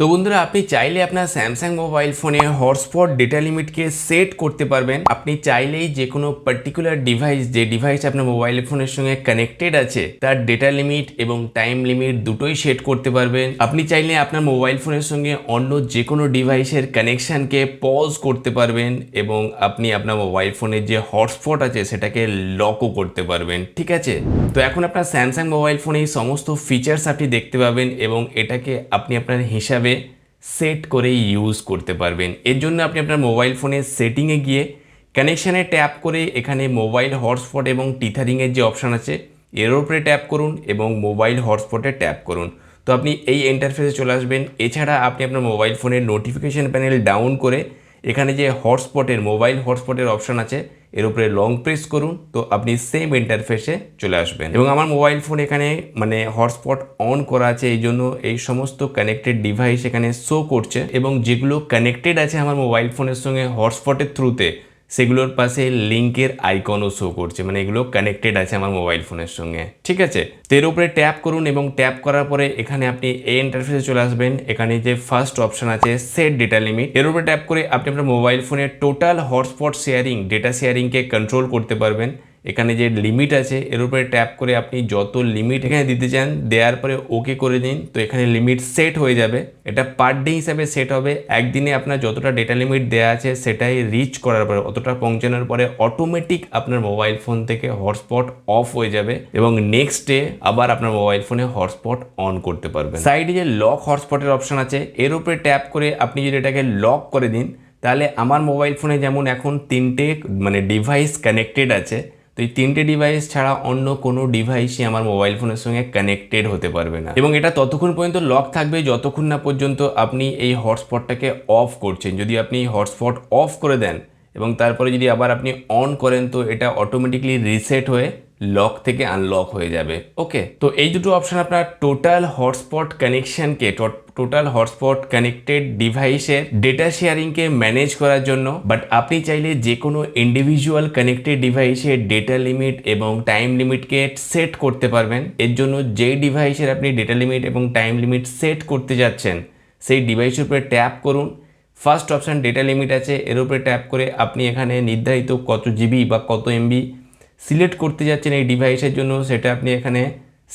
তো বন্ধুরা, আপনি চাইলে আপনার স্যামসাং মোবাইল ফোনে হটস্পট ডেটা লিমিটকে সেট করতে পারবেন। আপনি চাইলেই যে কোনো পার্টিকুলার ডিভাইস যে ডিভাইস আপনার মোবাইল ফোনের সঙ্গে কানেক্টেড আছে, তার ডেটা লিমিট এবং টাইম লিমিট দুটোই সেট করতে পারবেন। আপনি চাইলে আপনার মোবাইল ফোনের সঙ্গে অন্য যে কোনো ডিভাইসের কানেকশানকে পজ করতে পারবেন এবং আপনি আপনার মোবাইল ফোনের যে হটস্পট আছে, সেটাকে লকও করতে পারবেন। ঠিক আছে? তো এখন আপনার স্যামসাং মোবাইল ফোনে এই সমস্ত ফিচার্স আপনি দেখতে পাবেন এবং এটাকে আপনি আপনার হিসাবে সেট করে ইউজ করতে পারবেন। এর জন্য আপনি আপনার মোবাইল ফোনের সেটিংয়ে গিয়ে কানেকশানে ট্যাপ করে এখানে মোবাইল হটস্পট এবং টিথারিংয়ের যে অপশান আছে, এর উপরে ট্যাপ করুন এবং মোবাইল হটস্পটে ট্যাপ করুন। তো আপনি এই ইন্টারফেসে চলে আসবেন। এছাড়া আপনি আপনার মোবাইল ফোনের নোটিফিকেশন প্যানেল ডাউন করে এখানে যে হটস্পটের মোবাইল হটস্পটের অপশান আছে এর উপরে লং প্রেস করুন, তো আপনি সেম ইন্টারফেসে চলে আসবেন। এবং আমার মোবাইল ফোন এখানে মানে হটস্পট অন করা আছে, এই জন্য এই সমস্ত কানেক্টেড ডিভাইস এখানে শো করছে। এবং যেগুলো কানেক্টেড আছে আমার মোবাইল ফোনের সঙ্গে হটস্পটের থ্রুতে সেগুলোর পাশে লিঙ্কের আইকনও শো করছে। মানে এগুলো কানেক্টেড আছে আমার মোবাইল ফোনের সঙ্গে। ঠিক আছে? তো এর উপরে ট্যাপ করুন এবং ট্যাপ করার পরে এখানে আপনি এই ইন্টারফেসে চলে আসবেন। এখানে যে ফার্স্ট অপশন আছে সেট ডেটা লিমিট এর উপরে ট্যাপ করে আপনি আপনার মোবাইল ফোনের টোটাল হটস্পট শেয়ারিং ডেটা শেয়ারিংকে কন্ট্রোল করতে পারবেন। এখানে যে লিমিট আছে, এর উপরে ট্যাপ করে আপনি যত লিমিট এখানে দিতে চান, দেওয়ার পরে ওকে করে দিন। তো এখানে লিমিট সেট হয়ে যাবে। এটা পার ডে হিসাবে সেট হবে। একদিনে আপনার যতটা ডেটা লিমিট দেওয়া আছে, সেটাই রিচ করার পরে, অতটা পৌঁছানোর পরে অটোমেটিক আপনার মোবাইল ফোন থেকে হটস্পট অফ হয়ে যাবে এবং নেক্সট ডে আবার আপনার মোবাইল ফোনে হটস্পট অন করতে পারবেন। সাইডে যে লক হটস্পটের অপশন আছে, এর উপরে ট্যাপ করে আপনি যদি এটাকে লক করে দিন, তাহলে আমার মোবাইল ফোনে যেমন এখন তিনটে মানে ডিভাইস কানেক্টেড আছে এই তিনটে ডিভাইস ছাড়া অন্য কোনো ডিভাইসই আমার মোবাইল ফোনের সঙ্গে কানেক্টেড হতে পারবে না। এবং এটা ততক্ষণ পর্যন্ত লক থাকবে যতক্ষণ না পর্যন্ত আপনি এই হটস্পটটাকে অফ করছেন। যদি আপনি হটস্পট অফ করে দেন এবং তারপরে যদি আবার আপনি অন করেন, তো এটা অটোমেটিকলি রিসেট হয়ে লক থেকে আনলক হয়ে যাবে। ওকে তো এই দুটো অপশন আপনার টোটাল হটস্পট কানেকশনকে টোটাল হটস্পট কানেক্টেড ডিভাইসের ডেটা শেয়ারিংকে ম্যানেজ করার জন্য বাট আপনি চাইলে যে কোনো ইন্ডিভিজুয়াল কানেক্টেড ডিভাইসের ডেটা লিমিট এবং টাইম লিমিটকে সেট করতে পারবেন। এর জন্য যেই ডিভাইসের আপনি ডেটা লিমিট এবং টাইম লিমিট সেট করতে যাচ্ছেন, সেই ডিভাইসের উপরে ট্যাপ করুন। ফার্স্ট অপশান ডেটা লিমিট আছে, এর উপরে ট্যাপ করে আপনি এখানে নির্ধারিত কত জিবি বা কত এমবি সিলেক্ট করতে যাচ্ছেন এই ডিভাইসের জন্য, সেটা আপনি এখানে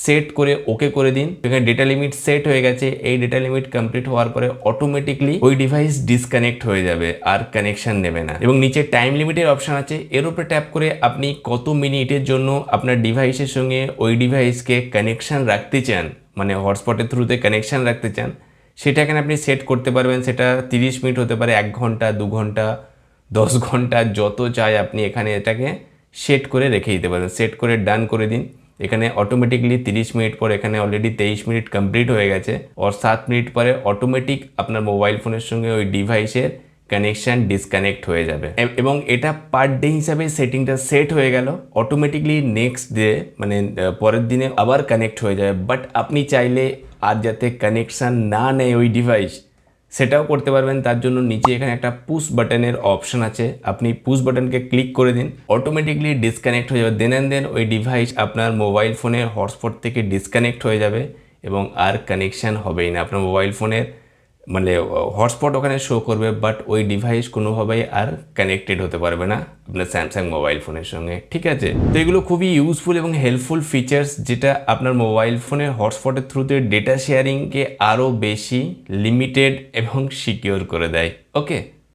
সেট করে ওকে করে দিন। এখানে ডেটা লিমিট সেট হয়ে গেছে। এই ডেটা লিমিট কমপ্লিট হওয়ার পরে অটোমেটিকলি ওই ডিভাইস ডিসকানেক্ট হয়ে যাবে আর কানেকশন নেবে না। এবং নিচে টাইম লিমিটের অপশন আছে। এর উপরে ট্যাপ করে আপনি কত মিনিটের জন্য আপনার ডিভাইসের সঙ্গে ওই ডিভাইসকে কানেকশন রাখতে চান মানে হটস্পটের থ্রুতে কানেকশন রাখতে চান, সেটা এখানে আপনি সেট করতে পারবেন। সেটা তিরিশ মিনিট হতে পারে, এক ঘণ্টা, দু ঘণ্টা, দশ ঘণ্টা, যত চাই আপনি এখানে এটাকে সেট করে রেখে দিতে পারেন সেট করে ডান করে দিন। এখানে অটোমেটিকলি তিরিশ মিনিট পর এখানে অলরেডি তেইশ মিনিট কমপ্লিট হয়ে গেছে। ওর সাত মিনিট পরে অটোমেটিক আপনার মোবাইল ফোনের সঙ্গে ওই ডিভাইসের কানেকশান ডিসকানেক্ট হয়ে যাবে। এবং এটা পার ডে হিসাবে সেটিংটা সেট হয়ে গেল। অটোমেটিকলি নেক্সট ডে মানে পরের দিনে আবার কানেক্ট হয়ে যাবে। বাট আপনি চাইলে আর যাতে কানেকশান না নেয় ওই ডিভাইস সেটাও করতে পারবেন। তার জন্য নিচে এখানে একটা পুশ বাটনের অপশন আছে। আপনি পুশ বাটনকে ক্লিক করে দিন। অটোমেটিকলি ডিসকানেক্ট হয়ে যাবে। দেন অ্যান্ড দেন ওই ডিভাইস আপনার মোবাইল ফোনের হটস্পট থেকে ডিসকানেক্ট হয়ে যাবে এবং আর কানেকশান হবেই না। আপনার মোবাইল ফোনের মানে হটস্পট ওখানে শো করবে বাট ওই ডিভাইস কোনোভাবেই আর কানেক্টেড হতে পারবে না আপনার স্যামসাং মোবাইল ফোনের সঙ্গে, ঠিক আছে? তো এগুলো খুবই ইউজফুল এবং হেল্পফুল ফিচার্স যেটা আপনার মোবাইল ফোনের হটস্পটের থ্রুতে ডেটা শেয়ারিংকে আরও বেশি লিমিটেড এবং সিকিওর করে দেয় ওকে